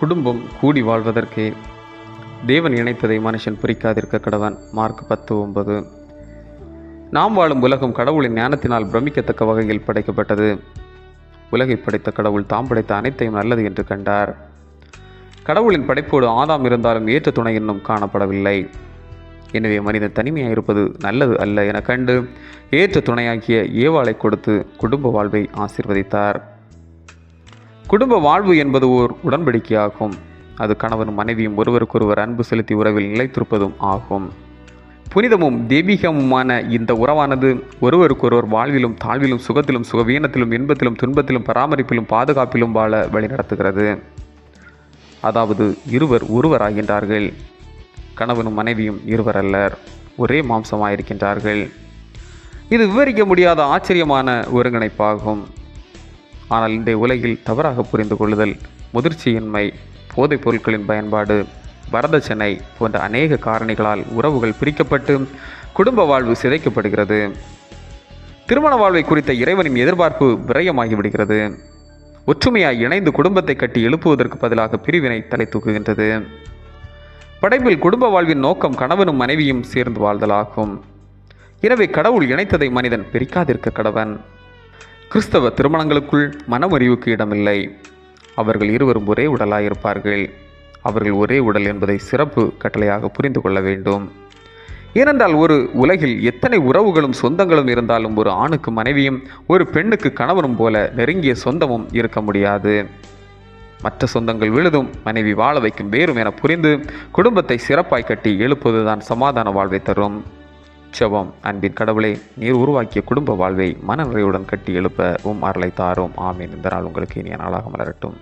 குடும்பம் கூடி வாழ்வதற்கே தேவன் இணைத்ததை மனுஷன் பிரிக்காதிருக்க கடவன். மார்க் பத்து ஒன்பது. நாம் வாழும் உலகம் கடவுளின் ஞானத்தினால் பிரமிக்கத்தக்க வகையில் படைக்கப்பட்டது. உலகை படைத்த கடவுள் தாம் படைத்த அனைத்தையும் நல்லது என்று கண்டார். கடவுளின் படைப்போடு ஆதாம் இருந்தாலும் ஏற்ற துணை இன்னும் காணப்படவில்லை. எனவே மனிதன் தனிமையாக இருப்பது நல்லது அல்ல என கண்டு ஏற்ற துணையாகிய ஏவாளை கொடுத்து குடும்ப வாழ்வை ஆசிர்வதித்தார். குடும்ப வாழ்வு என்பது ஓர் உடன்படிக்கையாகும். அது கணவனும் மனைவியும் ஒருவருக்கொருவர் அன்பு செலுத்தி உறவில் நிலைத்திருப்பதும் ஆகும். புனிதமும் தெய்வீகமுமான இந்த உறவானது ஒருவருக்கொருவர் வாழ்விலும் தாழ்விலும் சுகத்திலும் சுகவீனத்திலும் இன்பத்திலும் துன்பத்திலும் பராமரிப்பிலும் பாதுகாப்பிலும் வாழ வழிநடத்துகிறது. அதாவது இருவர் ஒருவராகின்றார்கள். கணவனும் மனைவியும் இருவர் அல்லர் ஒரே மாம்சமாயிருக்கின்றார்கள். இது விவரிக்க முடியாத ஆச்சரியமான ஒருங்கிணைப்பாகும். ஆனால் இன்றைய உலகில் தவறாக புரிந்து கொள்ளுதல் முதிர்ச்சியின்மை போதைப் பொருட்களின் பயன்பாடு வரதட்சணை போன்ற அநேக காரணிகளால் உறவுகள் பிரிக்கப்பட்டு குடும்ப வாழ்வு சிதைக்கப்படுகிறது. திருமண வாழ்வை குறித்த இறைவனின் எதிர்பார்ப்பு விரயமாகிவிடுகிறது. ஒற்றுமையாய் இணைந்து குடும்பத்தை கட்டி எழுப்புவதற்கு பதிலாக பிரிவினை தலை தூக்குகின்றது. படைப்பில் குடும்ப வாழ்வின் நோக்கம் கணவனும் மனைவியும் சேர்ந்து வாழ்தலாகும். எனவே கடவுள் இணைத்ததை மனிதன் பிரிக்காதிருக்க கடவன். கிறிஸ்தவ திருமணங்களுக்குள் மனமறிவுக்கு இடமில்லை. அவர்கள் இருவரும் ஒரே உடலாயிருப்பார்கள். அவர்கள் ஒரே உடல் என்பதை சிறப்பு கட்டளையாக புரிந்து கொள்ள வேண்டும். ஏனென்றால் ஒரு உலகில் எத்தனை உறவுகளும் சொந்தங்களும் இருந்தாலும் ஒரு ஆணுக்கு மனைவியும் ஒரு பெண்ணுக்கு கணவனும் போல நெருங்கிய சொந்தமும் இருக்க முடியாது. மற்ற சொந்தங்கள் விழுதும் மனைவி வாழ வைக்கும் வேறும் என புரிந்து குடும்பத்தை சிறப்பாய் கட்டி எழுப்புவதுதான் சமாதான வாழ்வை தரும். உற்சவம். அன்பின் கடவுளே நீர் உருவாக்கிய குடும்ப வாழ்வை மனநிறைவுடன் கட்டி எழுப்ப உம் அருளை தாரும். ஆமீன். இந்த நாள் உங்களுக்கு இனிய நாளாக மலரட்டும்.